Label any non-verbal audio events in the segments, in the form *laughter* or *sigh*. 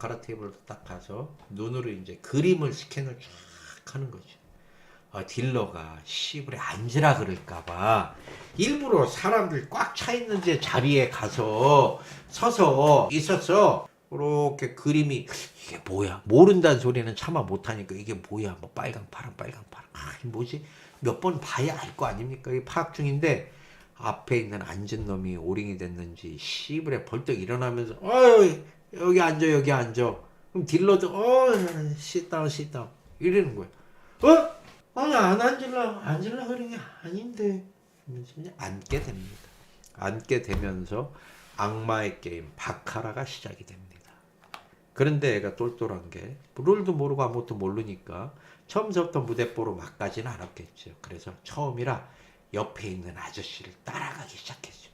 바카라 테이블로 딱 가서 눈으로 이제 그림을 스캔을 쫙 하는 거죠. 아, 딜러가 시불에 앉으라 그럴까봐 일부러 사람들 꽉 차 있는 데 자리에 가서 서서 있었어. 그렇게 그림이 이게 뭐야? 모른다는 소리는 차마 못하니까 이게 뭐야? 뭐 빨강 파랑 빨강 파랑 아 뭐지? 몇 번 봐야 알 거 아닙니까? 이 파악 중인데 앞에 있는 앉은 놈이 오링이 됐는지 시불에 벌떡 일어나면서 어이 여기 앉아 여기 앉아. 그럼 딜러도 어 sit sit 이러는 거야. 어? 아니 안 앉을라 앉을라 그런 게 아닌데. 앉게 됩니다. 앉게 되면서 악마의 게임 바카라가 시작이 됩니다. 그런데 애가 똘똘한 게 룰도 모르고 아무것도 모르니까 처음부터 무대뽀로 막 가지는 않았겠죠. 그래서 처음이라 옆에 있는 아저씨를 따라가기 시작했죠.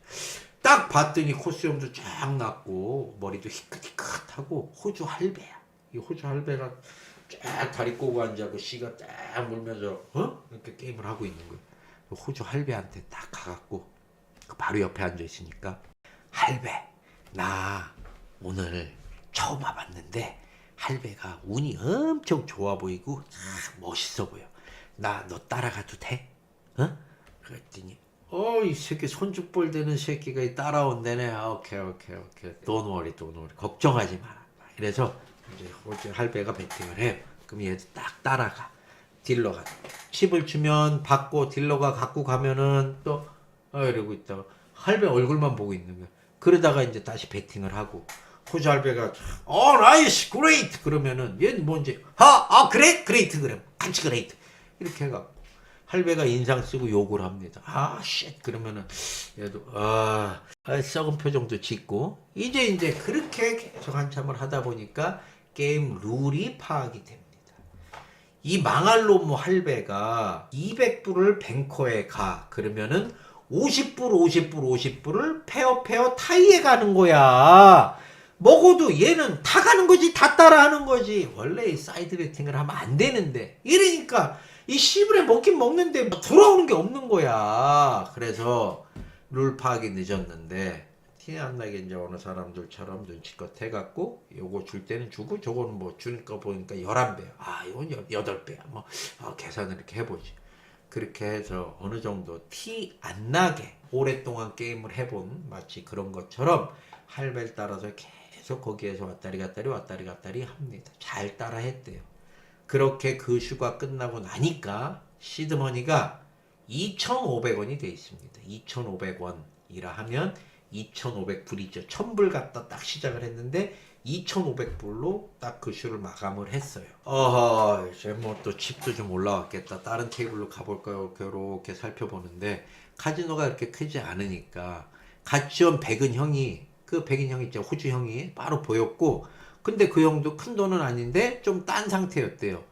딱 봤더니 코스염도 쫙 났고 머리도 희끗희끗하고 호주 할배야. 이 호주 할배가 쫙 다리 꼬고 앉아고 씨가 딱 물면서 어? 이렇게 게임을 하고 있는 거예요. 호주 할배한테 딱 가갖고 그 바로 옆에 앉아 있으니까 할배 나 오늘 처음 와봤는데 할배가 운이 엄청 좋아 보이고 참 멋있어 보여. 나 너 따라가도 돼? 어? 그랬더니 어이 새끼 손주볼 되는 새끼가 이 따라온다네. 아, 오케이 오케이 오케이. Don't worry don't worry. 걱정하지 마라. 이래서 이제 호주 할배가 배팅을 해요 그럼 얘도 딱 따라가. 딜러가. 칩을 주면 받고 딜러가 갖고 가면은 또 어, 이러고 있다가 할배 얼굴만 보고 있는 거야. 그러다가 이제 다시 배팅을 하고. 호주 할배가 어 나이스 그레이트 그러면은 얘는 뭔지 하아 그래? 그레이트 그래 같이 그레이트 이렇게 해갖고 할배가 인상 쓰고 욕을 합니다. 아, 쉣. 그러면은 얘도 아, 아, 썩은 표정도 짓고 이제 이제 그렇게 계속 한참을 하다 보니까 게임 룰이 파악이 됩니다. 이 망할 놈 할배가 200불을 뱅커에 가. 그러면은 50불, 50불, 50불을 페어 페어 타이에 가는 거야. 먹어도 얘는 다 가는 거지, 다 따라 하는 거지. 원래 이 사이드 베팅을 하면 안 되는데. 이러니까 이 씨불에 먹긴 먹는데 뭐 돌아오는 게 없는 거야. 그래서 룰 파악이 늦었는데 티 안 나게 이제 어느 사람들처럼 눈치껏 해갖고 요거 줄 때는 주고 저거는 뭐 주니까 보니까 11배. 아, 이건 8배야. 뭐 아, 계산을 이렇게 해보지. 그렇게 해서 어느 정도 티 안 나게 오랫동안 게임을 해본 마치 그런 것처럼 할배를 따라서 계속 거기에서 왔다리 갔다리 왔다리 갔다리 합니다. 잘 따라 했대요. 그렇게 그 슈가 끝나고 나니까 시드머니가 2,500원이 돼 있습니다. 2,500원이라 하면 2,500불이죠. 1,000불 갖다 딱 시작을 했는데 2,500불로 딱그 슈를 마감을 했어요. 어허, 이제 뭐또 칩도 좀 올라왔겠다. 다른 테이블로 가볼까요? 이렇게 살펴보는데 카지노가 이렇게 크지 않으니까 같이 온 백은 형이 그 백인 형 있죠. 호주 형이 바로 보였고 근데 그 형도 큰 돈은 아닌데 좀 딴 상태였대요.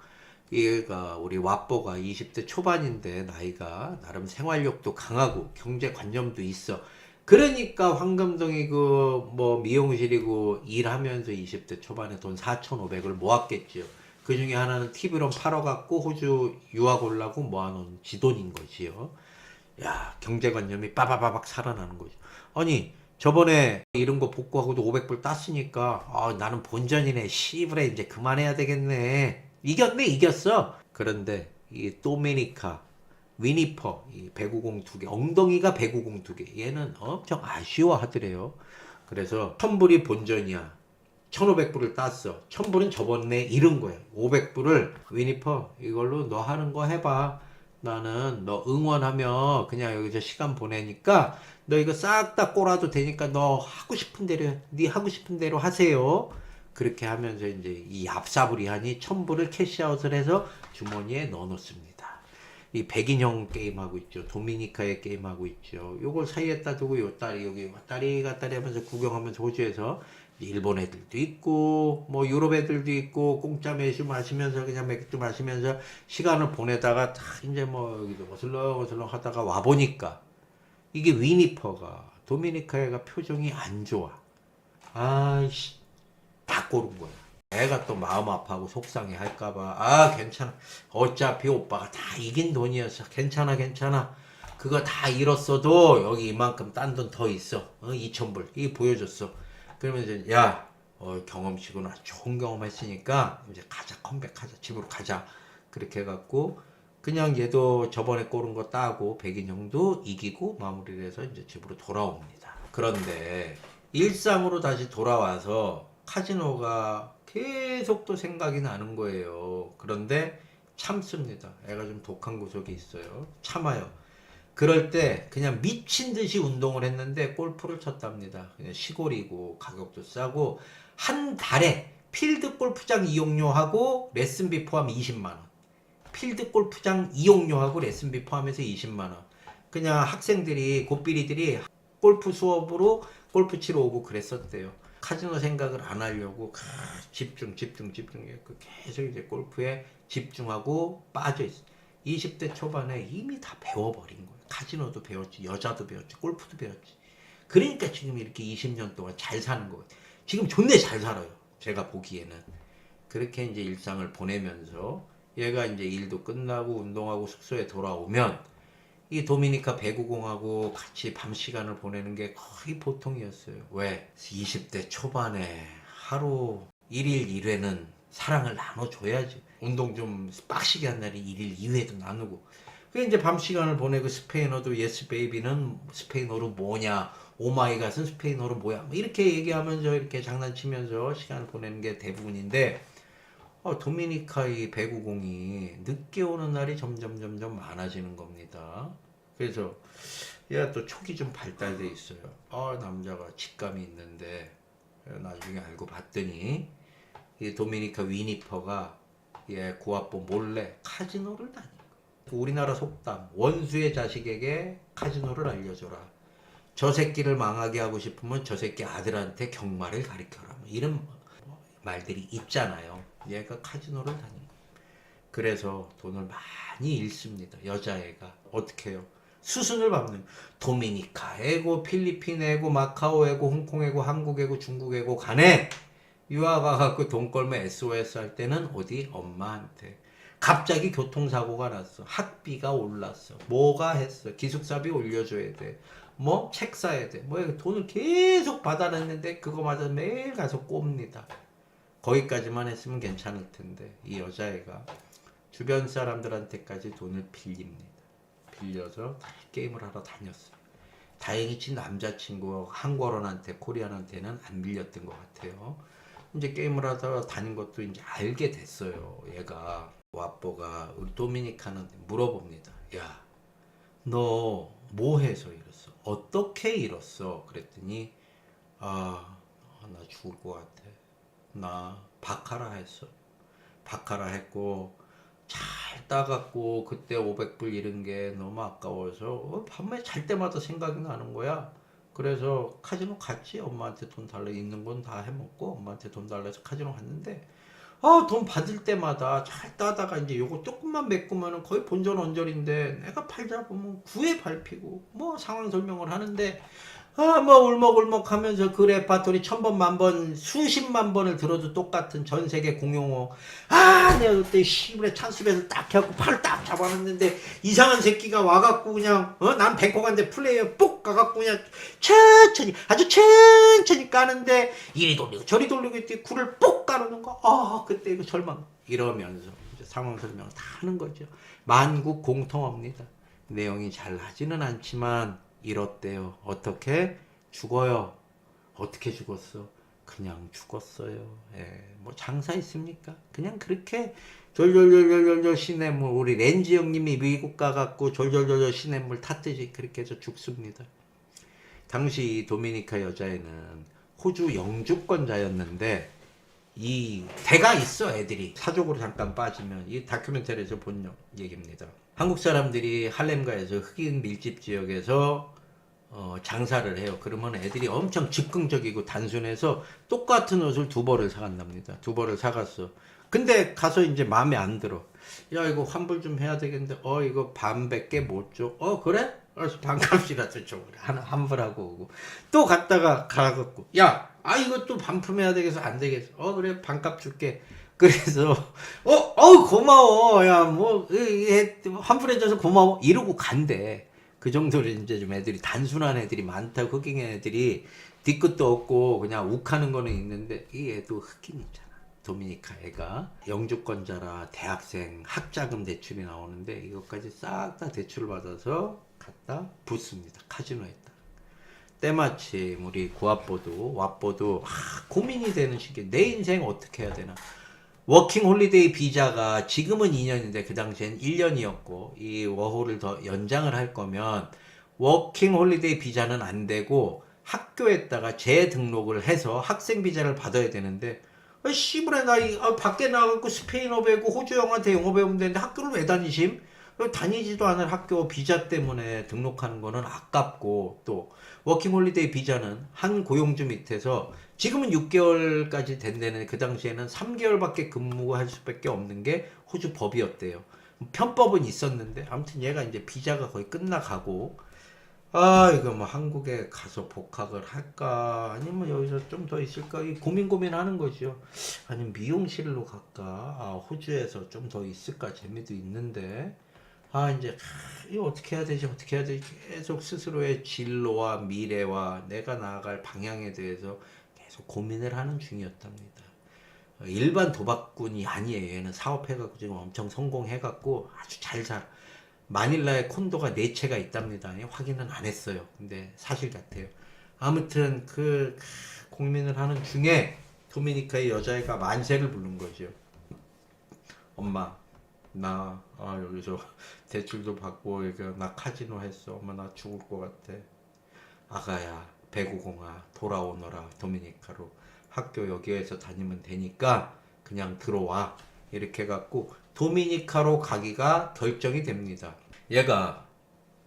얘가 우리 왓보가 20대 초반인데 나이가 나름 생활력도 강하고 경제관념도 있어. 그러니까 황금동이 그뭐 미용실이고 일하면서 20대 초반에 돈 4,500을 모았겠지요. 그 중에 하나는 TV로 팔아갖고 호주 유학 올라고 모아놓은 지돈인 거지요. 야 경제관념이 빠바바박 살아나는 거죠. 아니 저번에 이런 거 복구하고도 500불 땄으니까 아, 나는 본전이네. 시브레 이제 그만해야 되겠네. 이겼네 이겼어. 그런데 이 도미니카 위니퍼 이 배구공 두 개 엉덩이가 배구공 두 개. 얘는 엄청 아쉬워하더래요. 그래서 1000불이 본전이야. 1500불을 땄어. 1000불은 저번에 잃은 거야 500불을. 위니퍼 이걸로 너 하는 거 해봐 나는 너 응원하며 그냥 여기서 시간 보내니까 너 이거 싹 다 꼬라도 되니까 너 하고 싶은 대로 네 하고 싶은 대로 하세요. 그렇게 하면서 이제 이 얍사부리하니 천불을 캐시아웃을 해서 주머니에 넣어놓습니다. 이 백인형 게임하고 있죠. 도미니카의 게임하고 있죠. 요걸 사이에다 두고 요 딸이 여기 왔다리 갔다리 하면서 구경하면서 호주에서 일본 애들도 있고 뭐 유럽 애들도 있고 공짜 매주 마시면서 그냥 맥주 마시면서 시간을 보내다가 다 이제 뭐 여기도 어슬렁 어슬렁 하다가 와 보니까 이게 위니퍼가 도미니카애가 표정이 안 좋아. 아이씨 다 꼬른 거야. 애가 또 마음 아파하고 속상해 할까봐. 아 괜찮아. 어차피 오빠가 다 이긴 돈이었어. 괜찮아 괜찮아. 그거 다 잃었어도 여기 이만큼 딴 돈 더 있어. 어, 2천불. 이 보여줬어 그러면 이제 야 어, 아주 좋은 경험했으니까 이제 가자 컴백하자 집으로 가자 그렇게 해갖고 그냥 얘도 저번에 꼬른 거 따고 백인 형도 이기고 마무리를 해서 이제 집으로 돌아옵니다. 그런데 일상으로 다시 돌아와서 카지노가 계속 또 생각이 나는 거예요. 그런데 참습니다. 애가 좀 독한 구석이 있어요. 참아요. 그럴 때 그냥 미친 듯이 운동을 했는데 골프를 쳤답니다. 시골이고 가격도 싸고 한 달에 필드 골프장 이용료하고 레슨비 포함 20만 원. 필드 골프장 이용료하고 레슨비 포함해서 20만 원. 그냥 학생들이 고삐리들이 골프 수업으로 골프 치러 오고 그랬었대요. 카지노 생각을 안 하려고 가- 집중 집중 집중해서 계속 이제 골프에 집중하고 빠져 있어. 20대 초반에 이미 다 배워버린 거예요. 카지노도 배웠지, 여자도 배웠지, 골프도 배웠지. 그러니까 지금 이렇게 20년 동안 잘 사는 거예요. 지금 존내 잘 살아요. 제가 보기에는. 그렇게 이제 일상을 보내면서 얘가 이제 일도 끝나고 운동하고 숙소에 돌아오면 이 도미니카 배구공하고 같이 밤 시간을 보내는 게 거의 보통이었어요. 왜? 20대 초반에 하루 1일 1회는 사랑을 나눠줘야지. 운동 좀 빡시게 한 날이 1일 2회도 나누고. 그 이제 밤 시간을 보내고 스페인어도 예스 베이비는 스페인어로 뭐냐, 오마이갓은 스페인어로 뭐야. 뭐 이렇게 얘기하면서 이렇게 장난치면서 시간을 보내는 게 대부분인데 어, 도미니카의 배구공이 늦게 오는 날이 점점 점점 많아지는 겁니다. 그래서 얘가 또 촉이 좀 발달돼 있어요. 아 남자가 직감이 있는데 나중에 알고 봤더니 이 도미니카 위니퍼가 얘 고아뽀 몰래 카지노를 거예요. 우리나라 속담 원수의 자식에게 카지노를 알려줘라. 저 새끼를 망하게 하고 싶으면 저 새끼 아들한테 경마를 가르쳐라. 뭐 이런 말들이 있잖아요. 얘가 카지노를 다닌 거예요. 그래서 돈을 많이 잃습니다. 여자애가 어떻게 해요? 수순을 밟는 도미니카 애고 필리핀 애고 마카오 애고 홍콩 애고 한국 애고 중국 애고 가네 유학 가갖고 돈 걸면 SOS 할 때는 어디 엄마한테 갑자기 교통사고가 났어 학비가 올랐어 뭐가 했어 기숙사비 올려줘야 돼 뭐 책 사야 돼 뭐 돈을 계속 받아냈는데 그거마저 매일 가서 꼽니다 거기까지만 했으면 괜찮을 텐데 이 여자애가 주변 사람들한테까지 돈을 빌립니다. 빌려서 게임을 하러 다녔어요. 다행히 지 남자친구 한국어른한테 코리안한테는 안 빌렸던 것 같아요. 이제 게임을 하다가 다닌 것도 이제 알게 됐어요. 얘가 와뽀가 우리 도미니카한테 물어봅니다. 야, 너 뭐 해서 잃었어? 어떻게 잃었어? 그랬더니 아, 나 죽을 것 같아. 나 바카라 했어. 바카라 했고 잘 따갖고 그때 500불 잃은 게 너무 아까워서 어, 밤에 잘 때마다 생각이 나는 거야. 그래서 카지노 갔지. 엄마한테 돈 달래 있는 건 다 해먹고 엄마한테 돈 달래서 카지노 갔는데 아, 돈 받을 때마다 잘 따다가 이제 요거 조금만 메꾸면은 거의 본전 언저리인데 내가 팔자 보면 구에 밟히고 뭐 상황 설명을 하는데 아, 뭐 울먹울먹 하면서 그 레파토리 천번 만 번 수십만 번을 들어도 똑같은 전 세계 공용어. 아 내가 그때 시골에 찬스에서 딱 해갖고 팔을 딱 잡아놨는데 이상한 새끼가 와갖고 그냥 어 난 뱅콕한데 플레이어 뽁 가갖고 그냥 천천히 아주 천천히 까는데 이리 돌리고 저리 돌리고 있더니 굴을 뽁 까르는 거 아 그때 이거 절망. 이러면서 상황 설명을 다 하는 거죠. 만국 공통어입니다. 내용이 잘 하지는 않지만 이렇대요. 어떻게? 죽어요. 어떻게 죽었어? 그냥 죽었어요. 예, 뭐 장사 있습니까? 그냥 그렇게 졸졸졸졸졸 시냇물 우리 렌즈 형님이 미국 가갖고 졸졸졸졸 시냇물 탔듯이 그렇게 해서 죽습니다. 당시 이 도미니카 여자애는 호주 영주권자였는데 이 대가 있어 애들이. 사족으로 잠깐 빠지면. 이 다큐멘터리에서 본 얘기입니다. 한국 사람들이 할렘가에서 흑인 밀집 지역에서 어, 장사를 해요. 그러면 애들이 엄청 즉흥적이고 단순해서 똑같은 옷을 두 벌을 사간답니다. 두 벌을 사갔어. 근데 가서 이제 마음에 안 들어. 야 이거 환불 좀 해야 되겠는데 어 이거 반밖에 못 줘. 어 그래? 그래서 반값이라도 줘. 하나 환불하고 오고 또 갔다가 가갖고 야아또 반품해야 되겠어 안 되겠어. 어 그래 반값 줄게. 그래서 *laughs* 어, 어 고마워. 야, 뭐, 이- 이- 환불해줘서 고마워. 이러고 간대. 그 정도로 이제 좀 애들이 단순한 애들이 많다 흑인 애들이 뒤끝도 없고 그냥 욱하는 거는 있는데 이 애도 흑인 있잖아 도미니카 애가 영주권자라 대학생 학자금 대출이 나오는데 이것까지 싹 다 대출을 받아서 갖다 붓습니다 카지노에다 때마침 우리 구합보도 왓보도 아, 고민이 되는 시기에 내 인생 어떻게 해야 되나 워킹 홀리데이 비자가 지금은 2년인데 그 당시엔 1년이었고 이 워홀을 더 연장을 할 거면 워킹 홀리데이 비자는 안 되고 학교에다가 재등록을 해서 학생 비자를 받아야 되는데 아, 씨부레 나 이, 아, 밖에 나가고 스페인어 배우고 호주 영어한테 영어 배우면 되는데 학교를 왜 다니심? 다니지도 않은 학교 비자 때문에 등록하는 거는 아깝고 또 워킹홀리데이 비자는 한 고용주 밑에서 지금은 6개월까지 된다는 그 당시에는 3개월밖에 근무할 수밖에 없는 게 호주 법이었대요. 편법은 있었는데 아무튼 얘가 이제 비자가 거의 끝나가고 아 이거 뭐 한국에 가서 복학을 할까? 아니면 여기서 좀 더 있을까? 이 고민 고민하는 거죠. 아니면 미용실로 갈까? 아, 호주에서 좀 더 있을까? 재미도 있는데. 아 이제 하, 이거 어떻게 해야 되지? 어떻게 해야 되지? 계속 스스로의 진로와 미래와 내가 나아갈 방향에 대해서 계속 고민을 하는 중이었답니다. 어, 일반 도박꾼이 아니에요. 얘는 사업해갖고 지금 엄청 성공해갖고 아주 잘 살아. 마닐라에 콘도가 네 채가 있답니다. 확인은 안 했어요. 근데 사실 같아요. 아무튼 그 고민을 하는 중에 도미니카의 여자애가 만세를 부른 거죠. 엄마, 나 아, 여기서 *laughs* 대출도 받고 나 카지노 했어. 엄마 나 죽을 것 같아. 아가야, 배구공아 돌아오너라 도미니카로 학교 여기에서 다니면 되니까 그냥 들어와 이렇게 해갖고 도미니카로 가기가 결정이 됩니다. 얘가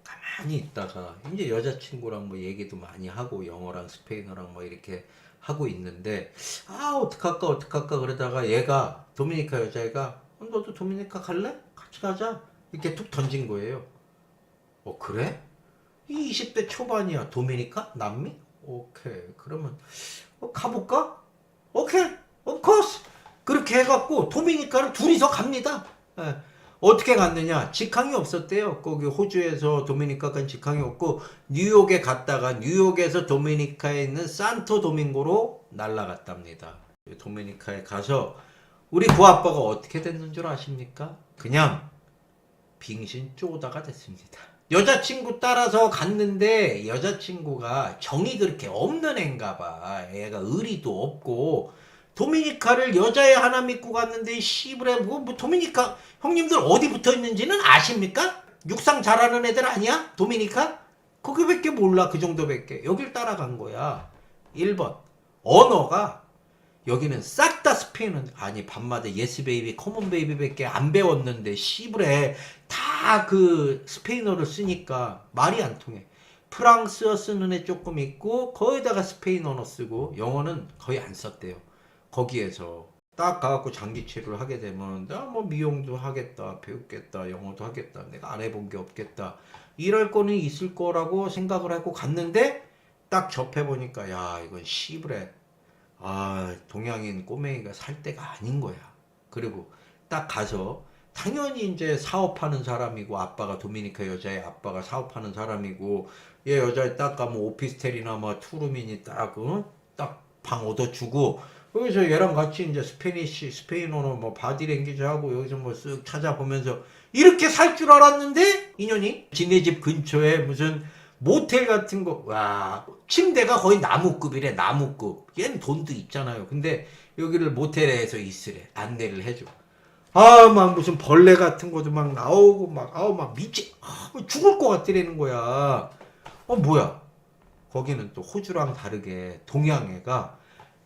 가만히 있다가 이제 여자친구랑 뭐 얘기도 많이 하고 영어랑 스페인어랑 뭐 이렇게 하고 있는데 아 어떡할까 어떡할까 그러다가 얘가 도미니카 여자애가 어, 너도 도미니카 갈래? 같이 가자 이렇게 툭 던진 거예요. 어 그래? 이 20대 초반이야 도미니카 남미? 오케이 그러면 어, 가볼까? 오케이 course 그렇게 해갖고 도미니카를 둘이서 갑니다. 예. 어떻게 갔느냐? 직항이 없었대요. 거기 호주에서 도미니카까지 직항이 없고 뉴욕에 갔다가 뉴욕에서 도미니카에 있는 산토 도밍고로 날아갔답니다. 도미니카에 가서 우리 구아빠가 어떻게 됐는 줄 아십니까? 그냥 빙신 쪼다가 됐습니다. 여자친구 따라서 갔는데 여자친구가 정이 그렇게 없는 애인가 봐. 애가 의리도 없고 도미니카를 여자애 하나 믿고 갔는데 씨부레 뭐, 뭐 도미니카 형님들 어디 붙어 있는지는 아십니까? 육상 잘하는 애들 아니야? 도미니카? 거기밖에 몰라 그 정도밖에 여길 따라간 거야 1번 언어가 여기는 싹 다 스페인어 아니 밤마다 예스 베이비 커먼 베이비밖에 안 배웠는데 씨부레 다 그 스페인어를 쓰니까 말이 안 통해. 프랑스어 쓰는 애 조금 있고 거기다가 스페인어는 쓰고 영어는 거의 안 썼대요. 거기에서. 딱 가갖고 장기 치료를 하게 되면 나뭐 미용도 하겠다 배우겠다 영어도 하겠다 내가 안 해본 게 없겠다. 이럴 거는 있을 거라고 생각을 하고 갔는데 딱 접해보니까 야 이건 씨부레 아 동양인 꼬맹이가 살 때가 아닌 거야. 그리고 딱 가서 당연히 이제 사업하는 사람이고 아빠가 도미니카 여자의 아빠가 사업하는 사람이고 얘 여자애 딱 가면 오피스텔이나 뭐 투룸이니 딱딱방 얻어주고 여기서 얘랑 같이 이제 스페니쉬 스페인어로 뭐 바디랭귀지 하고 여기서 뭐 쓱 찾아보면서 이렇게 살 줄 알았는데? 인연이? 지네 집 근처에 무슨 모텔 같은 거, 와, 침대가 거의 나무급이래, 나무급. 얘는 돈도 있잖아요. 근데 여기를 모텔에서 있으래. 안내를 해줘. 아, 막 무슨 벌레 같은 것도 막 나오고, 막, 아우, 막 미치, 아, 뭐 죽을 것 같더라는 거야. 어, 뭐야. 거기는 또 호주랑 다르게 동양애가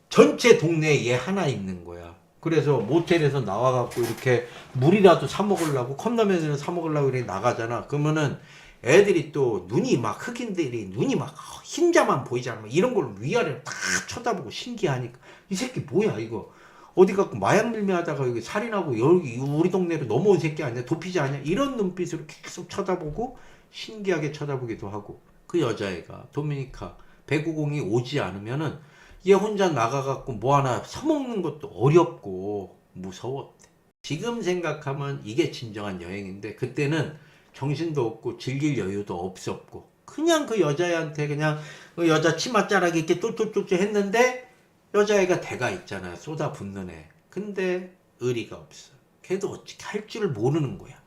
전체 동네에 얘 하나 있는 거야. 그래서 모텔에서 나와갖고 이렇게 물이라도 사 먹으려고 컵라면을 사 먹으려고 이렇게 나가잖아. 그러면은 애들이 또 눈이 막 흑인들이 눈이 막 흰자만 보이잖아. 막 이런 걸 위아래로 다 쳐다보고 신기하니까 이 새끼 뭐야 이거 어디 갖고 마약 밀매하다가 여기 살인하고 여기 우리 동네로 넘어온 새끼 아니야 도피지 아니야 이런 눈빛으로 계속 쳐다보고 신기하게 쳐다보기도 하고 그 여자애가 도미니카 배구공이 오지 않으면은 얘 혼자 나가갖고 뭐 하나 사먹는 것도 어렵고 무서웠대. 지금 생각하면 이게 진정한 여행인데 그때는 정신도 없고 즐길 여유도 없었고 그냥 그 여자애한테 그냥 그 여자 치맛자락이 이렇게 쫄쫄쫄쫄 했는데 여자애가 대가 있잖아요. 쏟아붓는 애. 근데 의리가 없어. 걔도 어떻게 할 줄을 모르는 거야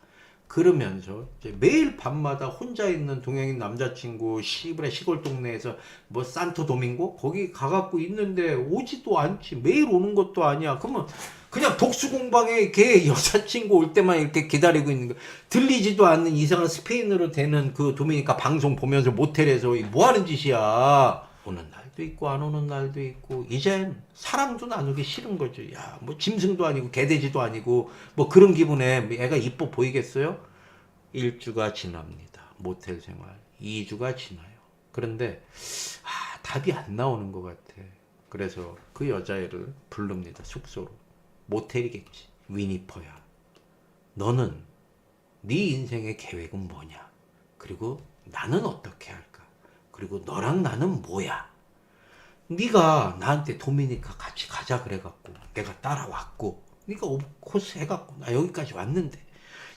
그러면서 매일 밤마다 혼자 있는 동양인 남자친구 시골의 시골 동네에서 뭐 산토 도밍고 거기 가갖고 있는데 오지도 않지. 매일 오는 것도 아니야. 그러면 그냥 독수 공방에 걔 *laughs* 여자친구 올 때만 이렇게 기다리고 있는 거. 들리지도 않는 이상한 스페인어로 되는 그 도미니카 방송 보면서 모텔에서 뭐 하는 짓이야. 오는 날 도 있고 안 오는 날도 있고 이젠 사랑도 나누기 싫은 거죠. 야 뭐 짐승도 아니고 개돼지도 아니고 뭐 그런 기분에 애가 이뻐 보이겠어요? 일주가 지납니다. 모텔 생활. 2주가 지나요. 그런데 아 답이 안 나오는 것 같아. 그래서 그 여자애를 부릅니다 숙소로. 모텔이겠지. 위니퍼야. 너는 네 인생의 계획은 뭐냐? 그리고 나는 어떻게 할까? 그리고 너랑 나는 뭐야 네가 나한테 도미니카 같이 가자 그래갖고 내가 따라왔고 네가 오코스 해갖고 나 여기까지 왔는데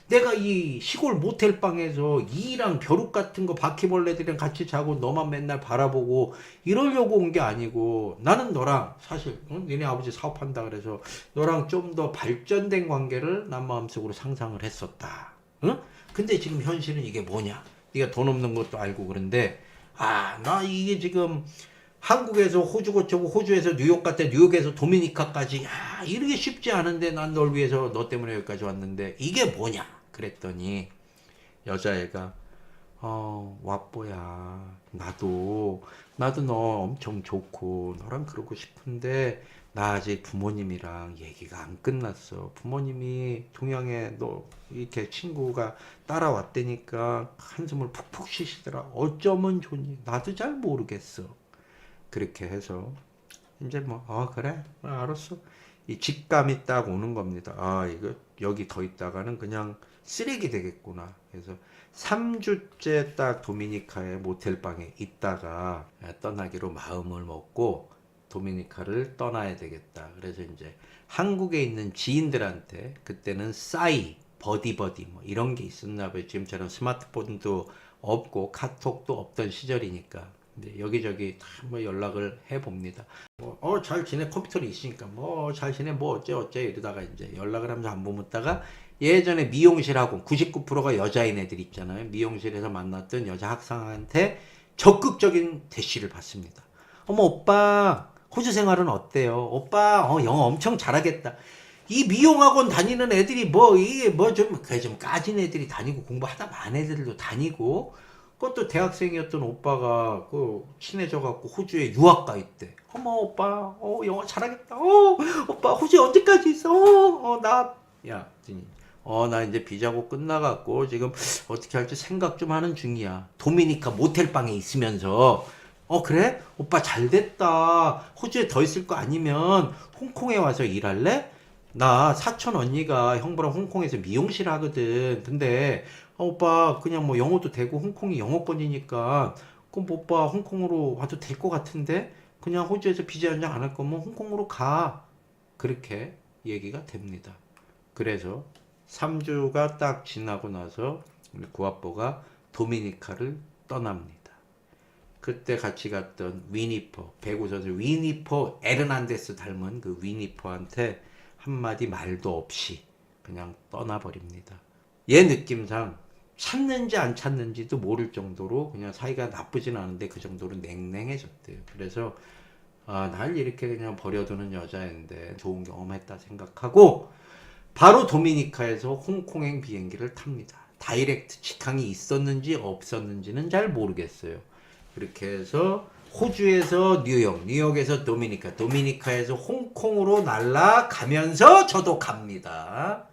내가 이 시골 모텔 방에서 이랑 벼룩 같은 거 바퀴벌레들이랑 같이 자고 너만 맨날 바라보고 이러려고 온 게 아니고 나는 너랑 사실 응? 니네 아버지 사업한다 그래서 너랑 좀 더 발전된 관계를 난 마음속으로 상상을 했었다. 응? 근데 지금 현실은 이게 뭐냐? 네가 돈 없는 것도 알고 그런데 아 나 이게 지금 한국에서 호주 고쳐고 호주에서 뉴욕 갔다 뉴욕에서 도미니카까지 야 이렇게 쉽지 않은데 난 널 위해서 너 때문에 여기까지 왔는데 이게 뭐냐? 그랬더니 여자애가 어 왓뽀야 나도 나도 너 엄청 좋고 너랑 그러고 싶은데 나 아직 부모님이랑 얘기가 안 끝났어. 부모님이 동양에 너 이렇게 친구가 따라왔다니까 한숨을 푹푹 쉬시더라. 어쩌면 좋니? 나도 잘 모르겠어 그렇게 해서 이제 뭐아 그래? 아, 알았어. 이 직감이 딱 오는 겁니다. 아 이거 여기 더 있다가는 그냥 쓰레기 되겠구나. 그래서 3주째 딱 도미니카의 모텔방에 있다가 떠나기로 마음을 먹고 도미니카를 떠나야 되겠다. 그래서 이제 한국에 있는 지인들한테 그때는 싸이 버디버디 뭐 이런 게 있었나 봐요. 지금처럼 스마트폰도 없고 카톡도 없던 시절이니까 근데 여기저기 다뭐 연락을 해 봅니다. 뭐, 어, 잘 지내 컴퓨터는 있으니까 뭐, 잘 지내 뭐, 어째, 어째 이러다가 이제 연락을 하면서 안 보묻다가 예전에 미용실하고 99%가 여자인 애들 있잖아요. 미용실에서 만났던 여자 학생한테 적극적인 대시를 받습니다. 어머, 오빠, 호주 생활은 어때요? 오빠, 어, 영어 엄청 잘하겠다. 이 미용학원 다니는 애들이 뭐, 이게 뭐 좀, 그래 좀 까진 애들이 다니고 공부하다 많은 애들도 다니고, 그것도 대학생이었던 오빠가 그 친해져 갖고 호주에 유학 가 있대. 어머 오빠, 어 영어 잘하겠다. 어 오빠 호주 언제까지 있어? 어나 야, 진이. 어, 나 이제 비자고 끝나갖고 지금 어떻게 할지 생각 좀 하는 중이야. 도미니카 모텔방에 있으면서. 어, 그래? 오빠 잘 됐다. 호주에 더 있을 거 아니면 홍콩에 와서 일할래? 나 사촌 언니가 형부랑 홍콩에서 미용실 하거든. 근데 어, 오빠 그냥 뭐 영어도 되고 홍콩이 영어권이니까 그럼 뭐 오빠 홍콩으로 와도 될 것 같은데 그냥 호주에서 비자 연장 안 할 거면 홍콩으로 가. 그렇게 얘기가 됩니다. 그래서 3주가 딱 지나고 나서 우리 구아뽀가 도미니카를 떠납니다. 그때 같이 갔던 위니퍼 배구 선수 위니퍼 에르난데스 닮은 그 위니퍼한테 한마디 말도 없이 그냥 떠나버립니다. 얘 느낌상 찾는지 안 찾는지도 모를 정도로 그냥 사이가 나쁘진 않은데 그 정도로 냉랭해졌대요. 그래서 아, 날 이렇게 그냥 버려두는 여자인데 좋은 경험했다 생각하고 바로 도미니카에서 홍콩행 비행기를 탑니다. 다이렉트 직항이 있었는지 없었는지는 잘 모르겠어요. 그렇게 해서 호주에서 뉴욕, 뉴욕에서 도미니카, 도미니카에서 홍콩으로 날아가면서 저도 갑니다.